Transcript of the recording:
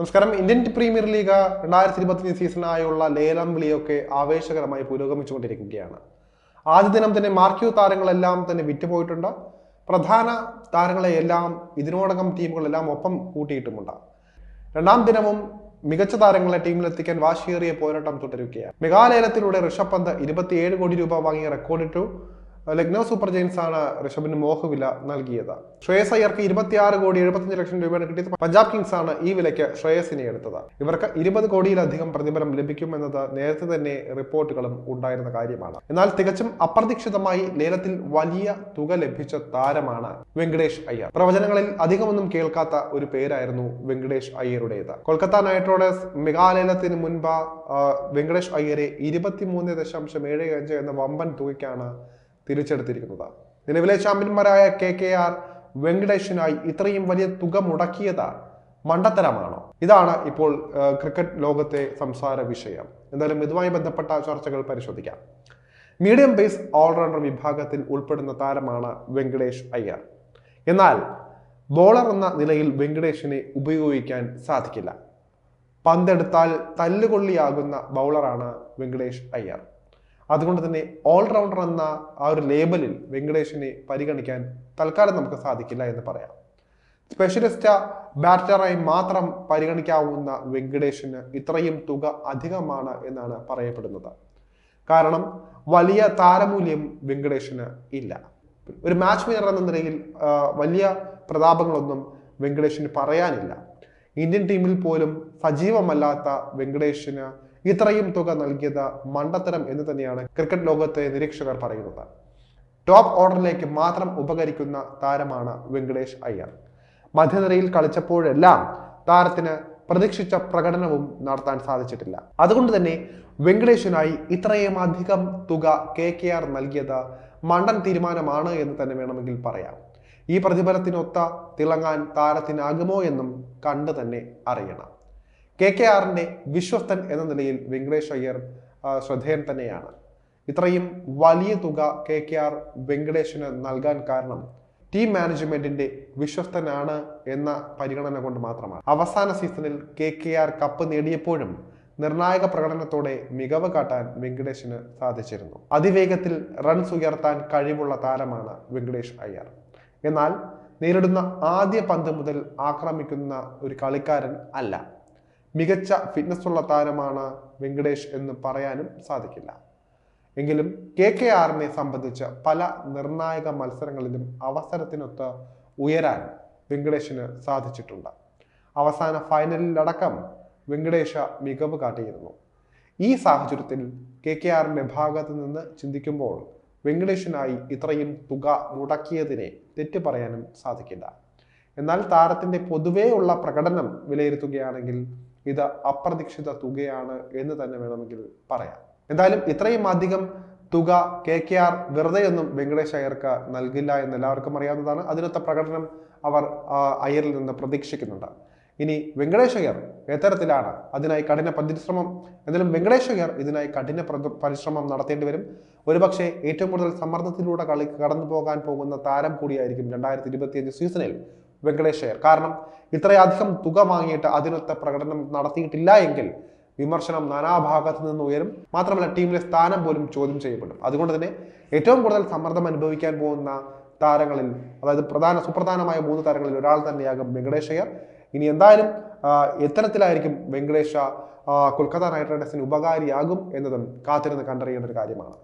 നമസ്കാരം. Indian premier league രണ്ടായിരത്തി ഇരുപത്തിയഞ്ച് സീസണായുള്ള ലേലം വിളിയൊക്കെ ആവേശകരമായി പുരോഗമിച്ചുകൊണ്ടിരിക്കുകയാണ്. ആദ്യ ദിനം തന്നെ മാർക്യൂ താരങ്ങളെല്ലാം തന്നെ വിറ്റുപോയിട്ടുണ്ട്. പ്രധാന താരങ്ങളെ എല്ലാം ഇതിനോടകം ടീമുകളെല്ലാം ഒപ്പം കൂട്ടിയിട്ടുമുണ്ട്. രണ്ടാം ദിനവും മികച്ച താരങ്ങളെ ടീമിലെത്തിക്കാൻ വാശിയേറിയ പോരാട്ടം തുടരുകയാണ്. മെഗാലയനത്തിലൂടെ ഋഷഭ് പന്ത് ഇരുപത്തിയേഴ് കോടി രൂപ വാങ്ങി റെക്കോർഡിട്ടു ലക്നൗ സൂപ്പർ ജയൻസ് ആണ് ഋഷഭിന് മോഹവില നൽകിയത്. ശ്രേയസ് അയ്യർക്ക് ഇരുപത്തിയാറ് കോടി എഴുപത്തഞ്ച് ലക്ഷം രൂപയാണ് കിട്ടിയത്. പഞ്ചാബ് കിങ്സ് ആണ് ഈ വിലയ്ക്ക് ശ്രേയസിനെ എടുത്തത്. ഇവർക്ക് ഇരുപത് കോടിയിലധികം പ്രതിഫലം ലഭിക്കുമെന്നത് നേരത്തെ തന്നെ റിപ്പോർട്ടുകളും ഉണ്ടായിരുന്ന കാര്യമാണ്. എന്നാൽ തികച്ചും അപ്രതീക്ഷിതമായി ലേലത്തിൽ വലിയ തുക ലഭിച്ച താരമാണ് വെങ്കടേഷ് അയ്യർ. പ്രവചനങ്ങളിൽ അധികമൊന്നും കേൾക്കാത്ത ഒരു പേരായിരുന്നു വെങ്കടേഷ് അയ്യരുടേത്. കൊൽക്കത്ത നൈറ്റ് റൈഡേഴ്സ് മെഗാലേലത്തിന് മുൻപ് വെങ്കടേഷ് അയ്യരെ ഇരുപത്തിമൂന്ന് ദശാംശം ഏഴ് അഞ്ച് എന്ന വമ്പൻ തുകയ്ക്കാണ് തിരിച്ചെടുത്തിരിക്കുന്നത് നിലവിലെ ചാമ്പ്യന്മാരായ കെ കെ ആർ വെങ്കടേഷിനായി ഇത്രയും വലിയ തുക മുടക്കിയത് മണ്ടത്തരമാണോ? ഇതാണ് ഇപ്പോൾ ക്രിക്കറ്റ് ലോകത്തെ സംസാര വിഷയം. എന്തായാലും ഇതുമായി ബന്ധപ്പെട്ട ചർച്ചകൾ പരിശോധിക്കാം. മീഡിയം പേസ് ഓൾറൗണ്ടർ വിഭാഗത്തിൽ ഉൾപ്പെടുന്ന താരമാണ് വെങ്കടേഷ് അയ്യർ. എന്നാൽ ബോളർ എന്ന നിലയിൽ വെങ്കടേഷിനെ ഉപയോഗിക്കാൻ സാധിക്കില്ല. പന്തെടുത്താൽ തല്ലുകൊള്ളിയാകുന്ന ബൗളറാണ് വെങ്കടേഷ് അയ്യർ. അതുകൊണ്ട് തന്നെ ഓൾറൗണ്ടർ എന്ന ആ ഒരു ലേബലിൽ വെങ്കടേഷിനെ പരിഗണിക്കാൻ തൽക്കാലം നമുക്ക് സാധിക്കില്ല എന്ന് പറയാം. സ്പെഷ്യലിസ്റ്റ് ബാറ്ററായി മാത്രം പരിഗണിക്കാവുന്ന വെങ്കടേഷിന് ഇത്രയും തുക അധികമാണ് എന്നാണ് പറയപ്പെടുന്നത്. കാരണം വലിയ താരമൂല്യം വെങ്കടേഷിന് ഇല്ല. ഒരു മാച്ച് വിനർ എന്ന നിലയിൽ വലിയ പ്രതാപങ്ങളൊന്നും വെങ്കടേഷിന് പറയാനില്ല. ഇന്ത്യൻ ടീമിൽ പോലും സജീവമല്ലാത്ത വെങ്കടേഷിന് ഇത്രയും തുക നൽകിയത് മണ്ടത്തരം എന്ന് തന്നെയാണ് ക്രിക്കറ്റ് ലോകത്തെ നിരീക്ഷകർ പറയുന്നത്. ടോപ്പ് ഓർഡറിലേക്ക് മാത്രം ഉപകരിക്കുന്ന താരമാണ് വെങ്കടേഷ് അയ്യർ. മധ്യനിരയിൽ കളിച്ചപ്പോഴെല്ലാം താരത്തിന് പ്രതീക്ഷിച്ച പ്രകടനവും നടത്താൻ സാധിച്ചിട്ടില്ല. അതുകൊണ്ട് തന്നെ വെങ്കടേഷിനായി ഇത്രയും അധികം തുക കെ കെ ആർ നൽകിയത് മണ്ടൻ തീരുമാനമാണ് എന്ന് തന്നെ വേണമെങ്കിൽ പറയാം. ഈ പ്രതിഫലത്തിനൊത്ത തിളങ്ങാൻ താരത്തിനാകുമോ എന്നും കണ്ടു തന്നെ അറിയണം. കെ കെ ആറിന്റെ വിശ്വസ്തൻ എന്ന നിലയിൽ വെങ്കടേഷ് അയ്യർ ശ്രദ്ധേയൻ തന്നെയാണ്. ഇത്രയും വലിയ തുക കെ കെ ആർ വെങ്കടേഷിന് നൽകാൻ കാരണം ടീം മാനേജ്മെന്റിന്റെ വിശ്വസ്തനാണ് എന്ന പരിഗണന കൊണ്ട് മാത്രമാണ്. അവസാന സീസണിൽ കെ കെ ആർ കപ്പ് നേടിയപ്പോഴും നിർണായക പ്രകടനത്തോടെ മികവ് കാട്ടാൻ വെങ്കടേഷിന് സാധിച്ചിരുന്നു. അതിവേഗത്തിൽ റൺസ് ഉയർത്താൻ കഴിവുള്ള താരമാണ് വെങ്കടേഷ് അയ്യർ. എന്നാൽ നേരിടുന്ന ആദ്യ പന്ത് മുതൽ ആക്രമിക്കുന്ന ഒരു കളിക്കാരൻ അല്ല. മികച്ച ഫിറ്റ്നസ് ഉള്ള താരമാണ് വെങ്കടേഷ് എന്ന് പറയാനും സാധിക്കില്ല. എങ്കിലും കെ കെ ആറിനെ സംബന്ധിച്ച് പല നിർണായക മത്സരങ്ങളിലും അവസരത്തിനൊത്ത് ഉയരാൻ വെങ്കടേഷിന് സാധിച്ചിട്ടുണ്ട്. അവസാന ഫൈനലിലടക്കം വെങ്കടേഷ മികവ് കാട്ടിയിരുന്നു. ഈ സാഹചര്യത്തിൽ കെ കെ ആറിന്റെ ഭാഗത്ത് നിന്ന് ചിന്തിക്കുമ്പോൾ വെങ്കടേഷിനായി ഇത്രയും തുക മുടക്കിയതിനെ തെറ്റു പറയാനും സാധിക്കില്ല. എന്നാൽ താരത്തിന്റെ പൊതുവേ ഉള്ള പ്രകടനം വിലയിരുത്തുകയാണെങ്കിൽ ഇത് അപ്രതീക്ഷിത തുകയാണ് എന്ന് തന്നെ വേണമെങ്കിൽ പറയാം. എന്തായാലും ഇത്രയും അധികം തുക കെ കെ ആർ വെറുതെയൊന്നും വെങ്കടേഷ് അയ്യർക്ക് നൽകില്ല എന്ന് എല്ലാവർക്കും അറിയാവുന്നതാണ്. അതിനൊത്ത പ്രകടനം അവർ അയ്യറിൽ നിന്ന് പ്രതീക്ഷിക്കുന്നുണ്ട്. ഇനി വെങ്കടേഷ് അയ്യർ എത്തരത്തിലാണ് അതിനായി കഠിന പരിശ്രമം. എന്തായാലും വെങ്കടേഷ് അയ്യർ ഇതിനായി കഠിന പരിശ്രമം നടത്തേണ്ടി വരും. ഒരുപക്ഷെ ഏറ്റവും കൂടുതൽ സമ്മർദ്ദത്തിലൂടെ കളി കടന്നു പോകാൻ പോകുന്ന താരം കൂടിയായിരിക്കും രണ്ടായിരത്തി ഇരുപത്തിയഞ്ച് സീസണിൽ വെങ്കടേഷ് അയ്യർ. കാരണം ഇത്രയധികം തുക വാങ്ങിയിട്ട് അതിനൊത്ത പ്രകടനം നടത്തിയിട്ടില്ല എങ്കിൽ വിമർശനം നാനാഭാഗത്തു നിന്ന് ഉയരും. മാത്രമല്ല ടീമിലെ സ്ഥാനം പോലും ചോദ്യം ചെയ്യപ്പെടും. അതുകൊണ്ട് തന്നെ ഏറ്റവും കൂടുതൽ സമ്മർദ്ദം അനുഭവിക്കാൻ പോകുന്ന താരങ്ങളിൽ അതായത് പ്രധാന സുപ്രധാനമായ മൂന്ന് താരങ്ങളിൽ ഒരാൾ തന്നെയാകും വെങ്കടേഷ് അയ്യർ. ഇനി എന്തായാലും എത്തരത്തിലായിരിക്കും വെങ്കടേഷ കൊൽക്കത്ത നൈറ്റ് റൈഡേഴ്സിന് ഉപകാരിയാകും എന്നതും കാത്തിരുന്ന് കണ്ടറിയേണ്ട ഒരു കാര്യമാണ്.